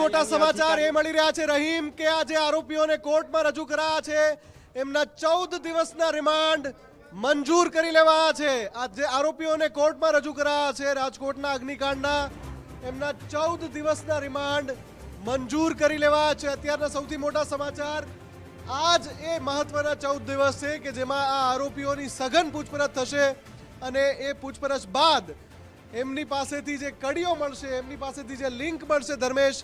મોટા સમાચાર એ મળી રહ્યા છે. રહીમ, કે આજે આરોપીઓને કોર્ટમાં રજૂ કરાયા છે, એમના ચૌદ દિવસના રિમાન્ડ મંજૂર કરી લેવાયા છે. આ જે આરોપીઓને કોર્ટમાં રજૂ કરાયા છે, રાજકોટના અગ્નિકાંડના. એમના ચૌદ દિવસના રિમાન્ડ મંજૂર કરી લેવાયા છે. અત્યારના સૌથી મોટા સમાચાર, આજ એ મહત્વના ચૌદ દિવસ છે કે જેમાં આ આરોપીઓની સઘન પૂછપરછ થશે અને એ પૂછપરછ બાદ એમની પાસેથી જે કડીઓ મળશે, એમની પાસેથી જે લિંક મળશે ધર્મેશ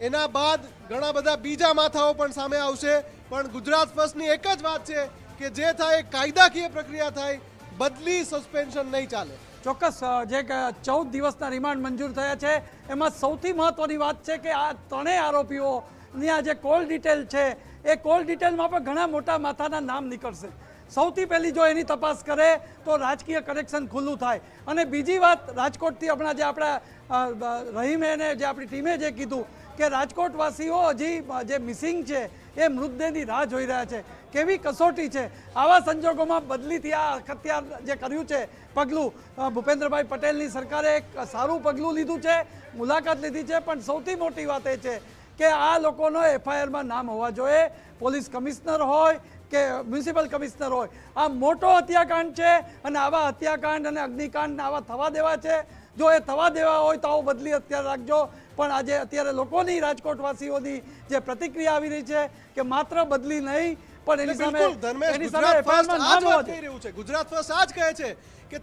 એના બાદ ઘણા બધા બીજા માથાઓ પણ સામે આવશે. પણ ગુજરાત ફર્સ્ટની એક જ વાત છે કે જે થાય, કાયદાકીય પ્રક્રિયા થાય, બદલી સસ્પેન્શન નહીં ચાલે. ચોક્કસ જે ચૌદ દિવસના રિમાન્ડ મંજૂર થયા છે, એમાં સૌથી મહત્વની વાત છે કે આ ત્રણેય આરોપીઓની આ જે કોલ ડિટેલ છે, એ કોલ ડિટેલમાં પણ ઘણા મોટા માથાના નામ નીકળશે. સૌથી પહેલી જો એની તપાસ કરે, તો રાજકીય કનેક્શન ખુલ્લું થાય. અને બીજી વાત, રાજકોટથી હમણાં જે આપણા રહીમે અને જે આપણી ટીમે જે કીધું કે રાજકોટવાસીઓ હજી જે મિસિંગ છે, એ મૃતદેહની રાહ જોઈ રહ્યા છે. કેવી કસોટી છે? આવા સંજોગોમાં બદલીથી આ અખત્યાર જે કર્યું છે પગલું ભૂપેન્દ્રભાઈ પટેલની સરકારે એક સારું પગલું લીધું છે, મુલાકાત લીધી છે, પણ સૌથી મોટી વાત એ છે કે આ લોકોનો એફઆઈઆરમાં નામ હોવા જોઈએ. પોલીસ કમિશનર હોય કે મ્યુનિસિપલ કમિશનર હોય. આ મોટો હત્યાકાંડ છે અને આવા હત્યાકાંડ અને અગ્નિકાંડ આવા થવા દેવા છે. જો એ થવા દેવા હોય તો આવો બદલી અત્યારે રાખજો. પણ આજે અત્યારે લોકોની રાજકોટવાસીઓની જે પ્રતિક્રિયા આવી રહી છે કે માત્ર બદલી નહીં પણ એની સામે એની સામે. કહી રહ્યું છે ગુજરાત ફર્સ્ટ આ કહે છે કે